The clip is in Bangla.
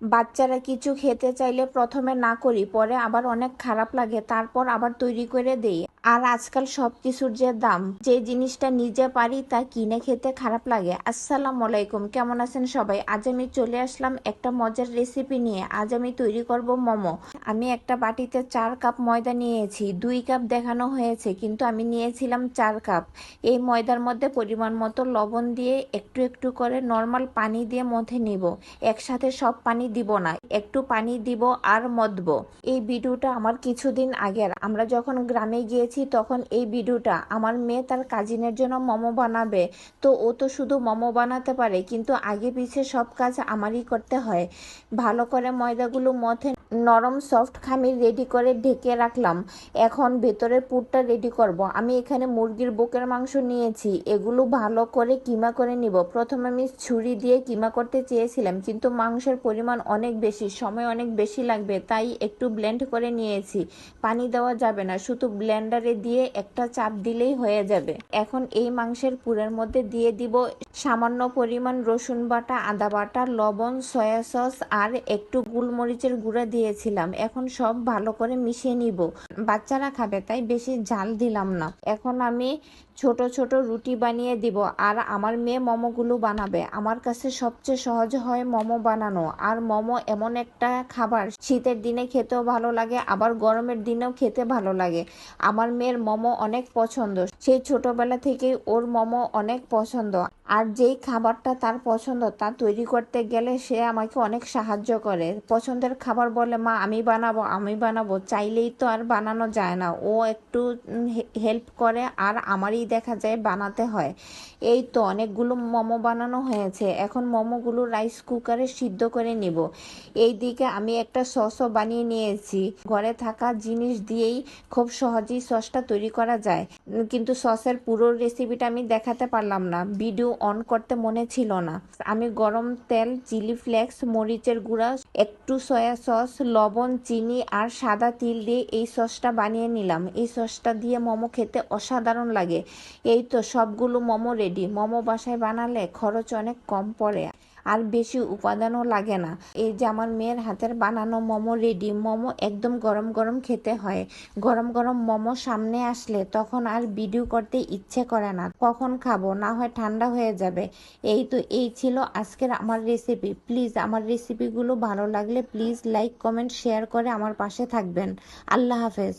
বাচ্চারা কিছু খেতে চাইলে প্রথমে না করি, পরে আবার অনেক খারাপ লাগে, তারপর আবার তৈরি করে দেই। আর আজকাল সব কিছুর যে দাম, যে জিনিসটা নিজে পারি তা কিনে খেতে খারাপ লাগে। আসসালামু আলাইকুম, কেমন আছেন সবাই? আজ আমি চলে আসলাম একটা মজার রেসিপি নিয়ে। আজ আমি তৈরি করব মোমো। আমি একটা বাটিতে চার কাপ ময়দা নিয়েছি, দুই কাপ দেখানো হয়েছে, কিন্তু আমি নিয়েছিলাম চার কাপ। এই ময়দার মধ্যে পরিমাণ মতো লবণ দিয়ে একটু একটু করে নর্মাল পানি দিয়ে মথে নিব। একসাথে সব পানি দিব না, একটু পানি দিব আর মদবো এই ভিডিওটা আমার কিছুদিন আগের। আমরা যখন গ্রামে গিয়েছি তখন এই ভিডিওটা। আমার মেয়ে তার কাজিনের জন্য মোমো বানাবে। তো ও তো শুধু মোমো বানাতে পারে, কিন্তু আগে পিছে সব কাজ আমারই করতে হয়। ভালো করে ময়দাগুলো মথে নরম সফট খামির রেডি করে ঢেকে রাখলাম। এখন ভেতরের পুরটা রেডি করব। আমি এখানে মুরগির বুকের মাংস নিয়েছি। এগুলো ভালো করে কিমা করে নিব। প্রথমে আমি ছুরি দিয়ে কিমা করতে চেয়েছিলাম, কিন্তু মাংসের পরিমাণ অনেক বেশি, সময় অনেক বেশি লাগবে, তাই একটু ব্লেন্ড করে নিয়েছি। পানি দেওয়া যাবে না, শুধু ব্লেন্ডারে দিয়ে একটা চাপ দিলেই হয়ে যাবে। এখন এই মাংসের পুরের মধ্যে দিয়ে দিব সামান্য পরিমাণ রসুন বাটা, আদা বাটা, লবণ, সয়া সস আর একটু গোলমরিচের গুঁড়া দিয়েছিলাম। এখন সব ভালো করে মিশিয়ে নিব। বাচ্চারা খাবে, তাই বেশি ঝাল দিলাম না। এখন আমি ছোট ছোট রুটি বানিয়ে দিব আর আমার মেয়ে মোমোগুলো বানাবে। আমার কাছে সবচেয়ে সহজ হয় মোমো বানানো। আর মোমো এমন একটা খাবার, শীতের দিনে খেতেও ভালো লাগে, আবার গরমের দিনেও খেতে ভালো লাগে। আমার মেয়ের মোমো অনেক পছন্দ। সেই ছোটবেলা থেকেই ওর মোমো অনেক পছন্দ। আর যেই খাবারটা তার পছন্দ তা তৈরি করতে গেলে সে আমাকে অনেক সাহায্য করে। পছন্দের খাবার বলে, মা, আমি বানাবো আমি বানাবো। চাইলেই তো আর বানানো যায় না। ও একটু হেল্প করে আর আমারই দেখা যায় বানাতে হয়। এই তো অনেকগুলো মোমো বানানো হয়েছে। এখন মোমোগুলো রাইস কুকারে সিদ্ধ করে নিব। এই দিকে আমি একটা সসও বানিয়ে নিয়েছি। ঘরে থাকা জিনিস দিয়েই খুব সহজেই সসটা তৈরি করা যায়। কিন্তু সসের পুরো রেসিপিটা আমি দেখাতে পারলাম না। ভিডিও অন করতে মনে ছিল না। আমি গরম তেল, চিলি ফ্লেক্স, মরিচের গুঁড়া, একটু সয়া সস লবণ, চিনি আর সাদা তিল দিয়ে এই সসটা বানিয়ে নিলাম। এই সসটা দিয়ে মোমো খেতে অসাধারণ লাগে। এই তো সবগুলো মোমো রেডি মোমো বাসায় বানালে খরচ অনেক কম পড়ে। আর বেশি উপাদানও লাগে না। এই যে আমার মেয়ের হাতের বানানো মোমো রেডি মোমো একদম গরম গরম খেতে হয়। গরম গরম মোমো সামনে আসলে তখন আর ভিডিও করতে ইচ্ছে করে না। কখন খাব? না হয় ঠান্ডা হয়ে যাবে। এই তো এই ছিল আজকের আমার রেসিপি প্লিজ আমার রেসিপিগুলো ভালো লাগলে প্লিজ লাইক কমেন্ট শেয়ার করে আমার পাশে থাকবেন। আল্লাহ হাফেজ।